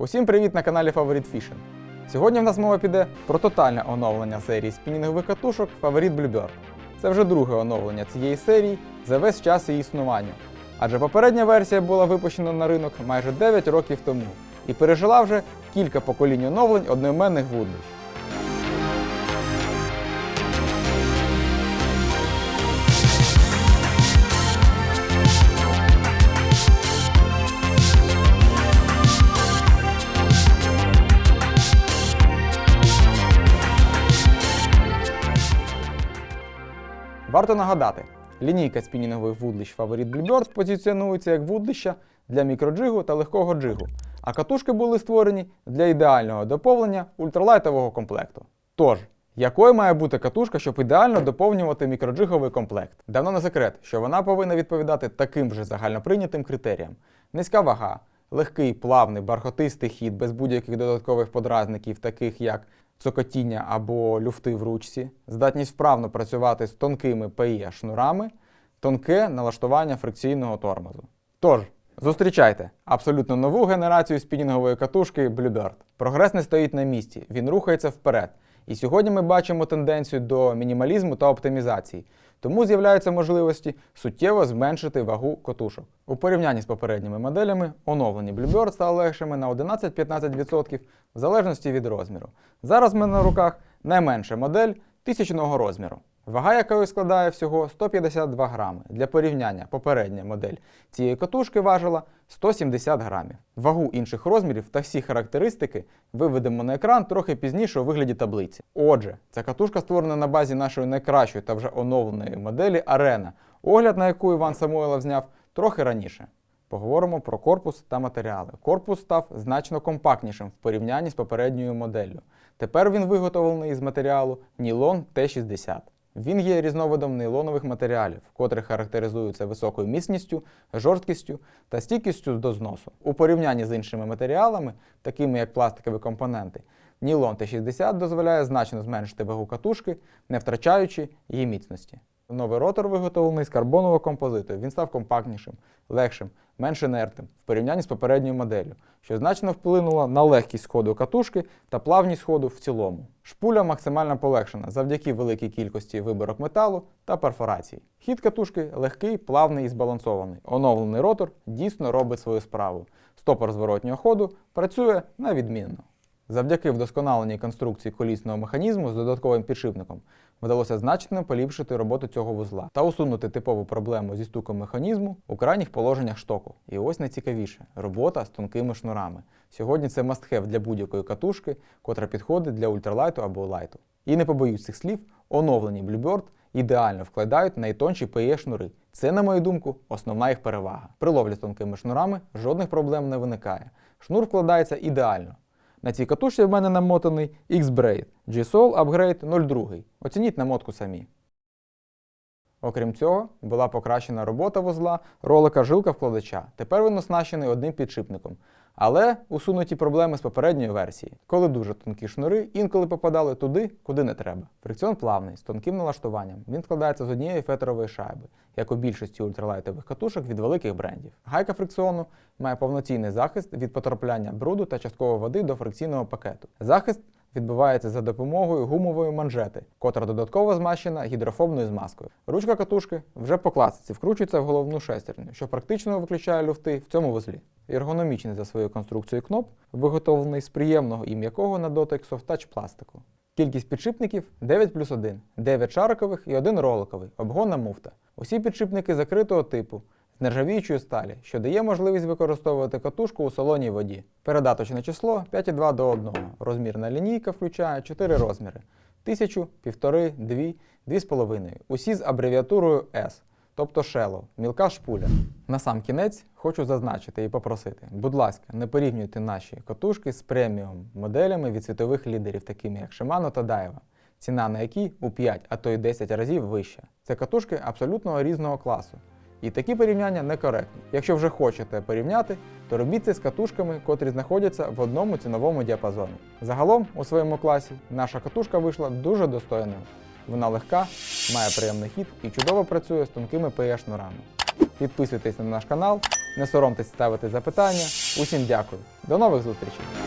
Усім привіт на каналі Favorite Fishing. Сьогодні в нас мова піде про тотальне оновлення серії спінінгових катушок Favorite Bluebird. Це вже друге оновлення цієї серії за весь час її існування. Адже попередня версія була випущена на ринок майже 9 років тому і пережила вже кілька поколінь оновлень одноіменних вудлищ. Варто нагадати, лінійка спінінгових вудлищ Favorite Bluebird позиціонується як вудлища для мікроджигу та легкого джигу, а катушки були створені для ідеального доповнення ультралайтового комплекту. Тож, якою має бути катушка, щоб ідеально доповнювати мікроджиговий комплект? Давно не секрет, що вона повинна відповідати таким же загальноприйнятим критеріям: низька вага, легкий, плавний, бархотистий хід без будь-яких додаткових подразників, таких як цокотіння або люфти в ручці, здатність вправно працювати з тонкими ПІ шнурами, тонке налаштування фрикційного тормозу. Тож, зустрічайте абсолютно нову генерацію спінінгової катушки Bluebird. Прогрес не стоїть на місці, він рухається вперед. І сьогодні ми бачимо тенденцію до мінімалізму та оптимізації, тому з'являються можливості суттєво зменшити вагу котушок. У порівнянні з попередніми моделями оновлені Bluebird стали легшими на 11-15% в залежності від розміру. Зараз в мене на руках найменша модель тисячного розміру. Вага якої складає всього 152 грами. Для порівняння попередня модель цієї катушки важила 170 грамів. Вагу інших розмірів та всі характеристики виведемо на екран трохи пізніше у вигляді таблиці. Отже, ця катушка створена на базі нашої найкращої та вже оновленої моделі Arena, огляд на яку Іван Самойлов зняв трохи раніше. Поговоримо про корпус та матеріали. Корпус став значно компактнішим в порівнянні з попередньою моделлю. Тепер він виготовлений з матеріалу Nylon T60. Він є різновидом нейлонових матеріалів, котрі характеризуються високою міцністю, жорсткістю та стійкістю до зносу. У порівнянні з іншими матеріалами, такими як пластикові компоненти, нейлон Т60 дозволяє значно зменшити вагу катушки, не втрачаючи її міцності. Новий ротор виготовлений з карбонового композиту. Він став компактнішим, легшим, менш інертним в порівнянні з попередньою моделлю, що значно вплинуло на легкість сходу катушки та плавність ходу в цілому. Шпуля максимально полегшена завдяки великій кількості виборок металу та перфорацій. Хід катушки легкий, плавний і збалансований. Оновлений ротор дійсно робить свою справу. Стопор зворотнього ходу працює на відмінно. Завдяки вдосконаленій конструкції колісного механізму з додатковим підшипником вдалося значно поліпшити роботу цього вузла та усунути типову проблему зі стуком механізму у крайніх положеннях штоку. І ось найцікавіше робота з тонкими шнурами. Сьогодні це мастхев для будь-якої катушки, котра підходить для ультралайту або лайту. І не побоюсь цих слів, оновлені Bluebird ідеально вкладають найтонші ПЕ шнури. Це, на мою думку, основна їх перевага. При ловлі з тонкими шнурами жодних проблем не виникає. Шнур вкладається ідеально. На цій катушці в мене намотаний X-Braid G-Sol Upgrade 02. Оцініть намотку самі. Окрім цього, була покращена робота вузла ролика жилка вкладача. Тепер він оснащений одним підшипником. Але усунуті проблеми з попередньої версії, коли дуже тонкі шнури інколи попадали туди, куди не треба. Фрикціон плавний, з тонким налаштуванням. Він складається з однієї фетерової шайби, як у більшості ультралайтових катушок від великих брендів. Гайка фрикціону має повноцінний захист від потрапляння бруду та часткової води до фрикційного пакету. Захист відбувається за допомогою гумової манжети, котра додатково змащена гідрофобною змазкою. Ручка катушки вже по класиці вкручується в головну шестерню, що практично виключає люфти в цьому вузлі. Ергономічний за своєю конструкцією кноп, виготовлений з приємного і м'якого на дотик софтач пластику. Кількість підшипників 9 плюс 1, 9 шарикових і 1 роликовий, обгонна муфта. Усі підшипники закритого типу, з нержавіючої сталі, що дає можливість використовувати катушку у солоній воді. Передаточне число 5,2 до 1. Розмірна лінійка включає 4 розміри: 1000, 1,5, 2, 2,5. Усі з абревіатурою S, тобто Shallow, мілка шпуля. На сам кінець хочу зазначити і попросити, будь ласка, не порівнюйте наші катушки з преміум моделями від світових лідерів, такими як Shimano та Daiwa, ціна на які у 5, а то й 10 разів вища. Це катушки абсолютно різного класу. І такі порівняння некоректні. Якщо вже хочете порівняти, то робіть це з катушками, котрі знаходяться в одному ціновому діапазоні. Загалом у своєму класі наша катушка вийшла дуже достойною. Вона легка, має приємний хід і чудово працює з тонкими ПЕ шнурами. Підписуйтесь на наш канал, Не соромтесь ставити запитання. Усім дякую. До нових зустрічей!